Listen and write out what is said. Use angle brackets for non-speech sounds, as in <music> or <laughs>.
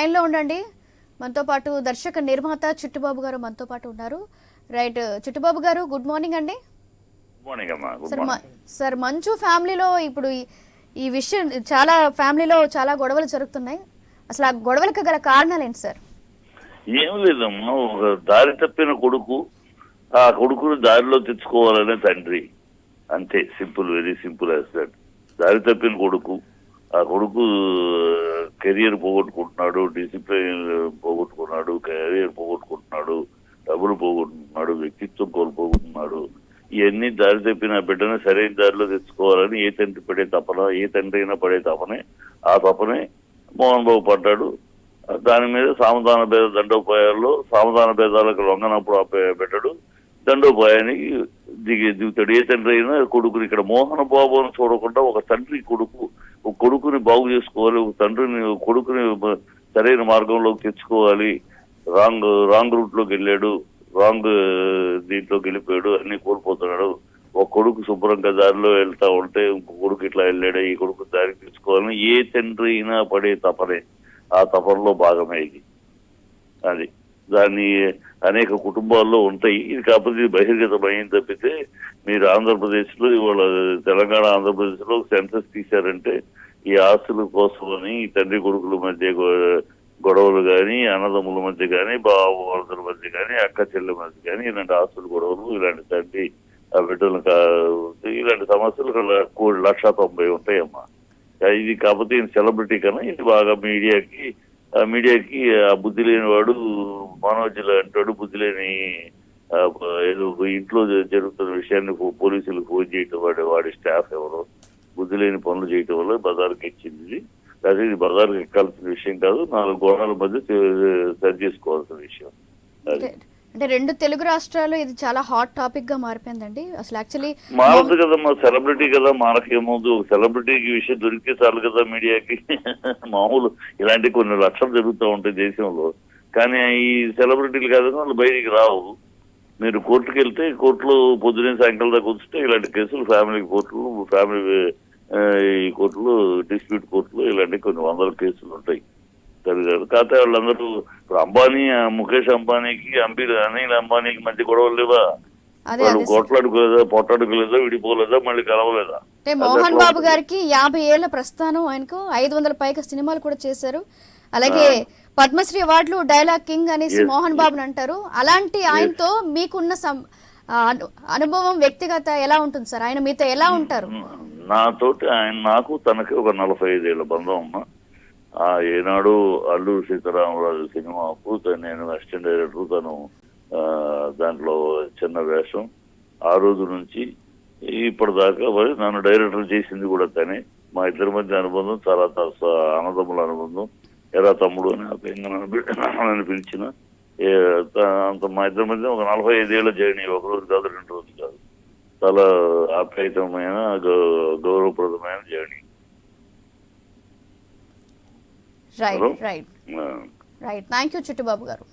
లైన్లో ఉండండి. మనతో పాటు దర్శక నిర్మాత చిట్టుబాబు గారు మనతో పాటు ఉన్నారు. రైట్ చిట్టుబాబు గారు గుడ్ మార్నింగ్ అండి. సార్ మంచు ఫ్యామిలీలో ఇప్పుడు ఈ- విషయం చాలా ఫ్యామిలీలో చాలా గొడవలు జరుగుతున్నాయి. అసలు ఆ గొడవలకు గల కారణాలు ఏంటి సార్? ఏం లేదమ్మా ఒక దారి తప్పిన కొడుకు ఆ కొడుకుని దారిలో తెచ్చుకోవాలనే తండ్రి. అంతే simple very simple as that. దారి తప్పిన కొడుకు ఆ కొడుకు కెరియర్ పోగొట్టుకుంటున్నాడు డిసిప్లిన్ పోగొట్టుకున్నాడు కెరీర్ పోగొట్టుకుంటున్నాడు డబ్బులు పోగొట్టుకున్నాడు వ్యక్తిత్వం కోల్పోతున్నాడు. ఇవన్నీ దారి తప్పిన బిడ్డను సరైన దారిలో తెచ్చుకోవాలని ఏ తండ్రి పడే తపన ఏ తండ్రి అయినా పడే తపనే. ఆ తపనే మోహన్ బాబు పడ్డాడు. దాని మీద సామధాన భేద దండోపాయాల్లో సామధాన భేదాలకు లొంగనప్పుడు పెట్టాడు. దండోపాయానికి దిగి దిగుతాడు. ఏ తండ్రి అయినా కొడుకుని ఇక్కడ మోహన బాబు అని చూడకుండా ఒక తండ్రి కొడుకు కొడుకుని బాగు చేసుకోవాలి ఒక తండ్రిని కొడుకుని సరైన మార్గంలోకి తెచ్చుకోవాలి. రాంగ్ రాంగ్ రూట్లోకి వెళ్ళాడు రాంగ్ దీంట్లోకి వెళ్ళిపోయాడు అన్ని కోల్పోతున్నాడు. ఒక కొడుకు శుభ్రంగా దారిలో వెళ్తా ఉంటే ఇంకో కొడుకు ఇట్లా వెళ్ళాడు ఈ కొడుకు దారికి తీసుకోవాలని ఏ తండ్రి అయినా పడే తపనే. ఆ తపనలో భాగమే ఇది. అది. దాన్ని అనేక కుటుంబాల్లో ఉంటాయి. ఇది కాకపోతే బహిర్గతమైంది తప్పితే మీరు ఆంధ్రప్రదేశ్లో ఇవాళ తెలంగాణ ఆంధ్రప్రదేశ్లో సెన్సస్ తీశారంటే ఈ ఆస్తుల కోసమని ఈ తండ్రి కొడుకుల మధ్య గొడవలు కానీ అన్నదమ్ముల మధ్య కానీ వరదల మధ్య కానీ అక్క చెల్లెల మధ్య కానీ ఇలాంటి ఆస్తుల గొడవలు ఇలాంటి తండ్రి ఆ బిడ్డలు ఇలాంటి సమస్యలు ల- లక్ష తొంభై ఉంటాయమ్మా. ఇది కాకపోతే ఈయన సెలబ్రిటీ కన్నా ఇది బాగా మీడియాకి ఆ మీడియాకి ఆ బుద్ధి లేని వాడు మనోజ్ అంటాడు బుద్ధి లేని ఏదో ఇంట్లో జరుగుతున్న విషయాన్ని పోలీసులు ఫోన్ చేయటం వాడి వాడి స్టాఫ్ ఎవరు. బుద్ధి లేని పనులు చేయటం వల్ల బజార్కి ఇది అదే ఇది బజార్కి ఎక్కాల్సిన విషయం కాదు నాలుగు గోడల మధ్య సరి- చేసుకోవాల్సిన విషయం. అంటే రెండు తెలుగు రాష్ట్రాలు ఇది చాలా హాట్ టాపిక్గా మారిపోయిందండి. అసలు యాక్చువల్లీ మారదు కదమ్మా సెలబ్రిటీ కదా ఒక సెలబ్రిటీకి విషయం దొరికితే చాలు కదా మీడియాకి. <laughs> మామూలు ఇలాంటి కొన్ని లక్షలు జరుగుతూ ఉంటాయి దేశంలో. కానీ ఈ సెలబ్రిటీలు కాదు వాళ్ళు బయటికి రావు. మీరు కోర్టుకు వెళ్తే కోర్టులో పొద్దునే సాయంకాలం దాకా ఉంచితే ఇలాంటి కేసులు ఫ్యామిలీ కోర్టులు ఫ్యామిలీ ఈ కోర్టులు డిస్ప్యూట్ కోర్టులు ఇలాంటి కొన్ని వందల కేసులు ఉంటాయి. జరిగారు కాకపోతే వాళ్ళందరూ ఇప్పుడు అంబానీ ముఖేష్ అంబానీకి అంబి అనిల్ అంబానీకి మధ్య గొడవలు లేవా? వాళ్ళు. కొట్లాడుకోలేదా పొట్లాడుకోలేదా విడిపోలేదా మళ్ళీ కలవలేదా? అంటే మోహన్ బాబు గారికి యాభై ఏళ్ళ ప్రస్థానం ఆయనకు ఐదు వందల పైగా సినిమాలు కూడా చేశారు. అలాగే పద్మశ్రీ అవార్డులు డైలాగ్ కింగ్ అనేసి మోహన్ బాబుని అంటారు. అలాంటి ఆయనతో మీకున్న అనుభవం వ్యక్తిగత ఎలా ఉంటుంది సార్? ఆయన మీతో ఎలా ఉంటారు? నాతోటి ఆయన నాకు తనకి ఒక నలభై ఐదేళ్ళ బంధం ఉన్నా ఆ ఏనాడు అల్లూరు సీతారామరాజు సినిమా అప్పుడు నేను అసిస్టెంట్ డైరెక్టర్ తను ఆ, దాంట్లో చిన్న వేషం. ఆ రోజు నుంచి ఇప్పటిదాకా మరి నన్ను డైరెక్టర్ చేసింది కూడా తనే. మా ఇద్దరి మధ్య అనుబంధం చాలా అన్నదమ్ముల అనుబంధం. ఎరా తమ్ముడు అని ఆ నన్ను నన్ను పిలిచిన అంత మా ఇద్దరి మధ్య ఒక నలభై ఐదేళ్ళ జర్నీ ఒక రోజు కాదు రెండు రోజులు కాదు. చాలా ఆప్యాయతమైన గౌరవప్రదమైన journey right? Right. Right thank you Chittubabu garu